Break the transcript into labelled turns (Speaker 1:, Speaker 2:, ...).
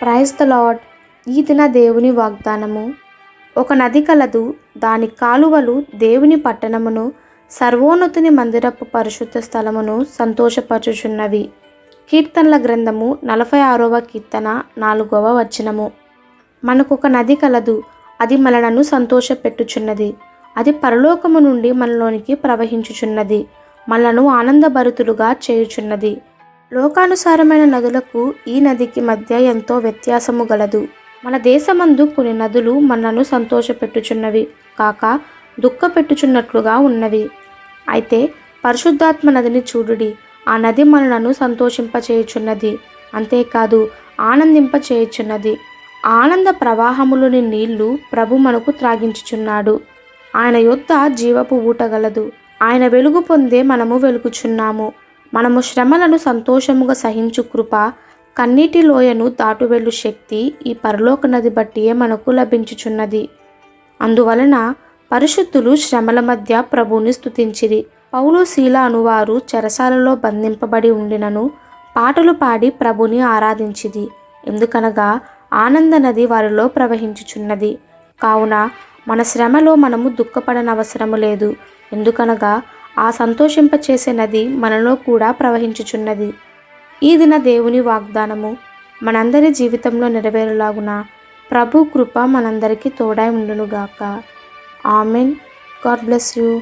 Speaker 1: Praise the lord ఈ దిన దేవుని వాగ్దానము. ఒక నది కలదు దాని కాలువలు దేవుని పట్టణమును సర్వోన్నతుని మందిరపు పరిశుద్ధ స్థలమును సంతోషపరచుచున్నవి. కీర్తనల గ్రంథము నలభై ఆరవ కీర్తన నాలుగవ వచనము. మనకొక నది కలదు అది మనలను సంతోషపెట్టుచున్నది. అది పరలోకము నుండి మనలోనికి ప్రవహించుచున్నది మనలను ఆనందభరితులుగా చేయుచున్నది. లోకానుసారమైన నదులకు ఈ నదికి మధ్య ఎంతో వ్యత్యాసము గలదు. మన దేశమందు కొన్ని నదులు మనను సంతోషపెట్టుచున్నవి కాక దుఃఖపెట్టుచున్నట్లుగా ఉన్నవి. అయితే పరిశుద్ధాత్మ నదిని చూడుడి ఆ నది మనలను సంతోషింపచేయుచున్నది. అంతేకాదు ఆనందింపచేయుచున్నది. ఆనంద ప్రవాహములోని నీళ్ళు ప్రభు మనకు త్రాగించుచున్నాడు. ఆయన యొద్ద జీవపు ఊటగలదు ఆయన వెలుగు పొందే మనము వెలుగుచున్నాము. మనము శ్రమలను సంతోషముగా సహించు కృప కన్నీటి లోయను దాటువెళ్ళు శక్తి ఈ పరలోక నది బట్టియే మనకు లభించుచున్నది. అందువలన పరిశుద్ధులు శ్రమల మధ్య ప్రభువుని స్థుతించిరి పౌలు శీల అనువారు చెరసాలలో బంధింపబడి ఉండినను పాటలు పాడి ప్రభుని ఆరాధించిది ఎందుకనగా ఆనంద నది వారిలో ప్రవహించుచున్నది. కావున మన శ్రమలో మనము దుఃఖపడనవసరము లేదు. ఎందుకనగా ఆ సంతోషింపచేసే నది మనలో కూడా ప్రవహించుచున్నది. ఈ దిన దేవుని వాగ్దానము మనందరి జీవితంలో నెరవేరులాగున ప్రభు కృప మనందరికీ తోడై ఉండునుగాక. ఆమెన్. God bless you.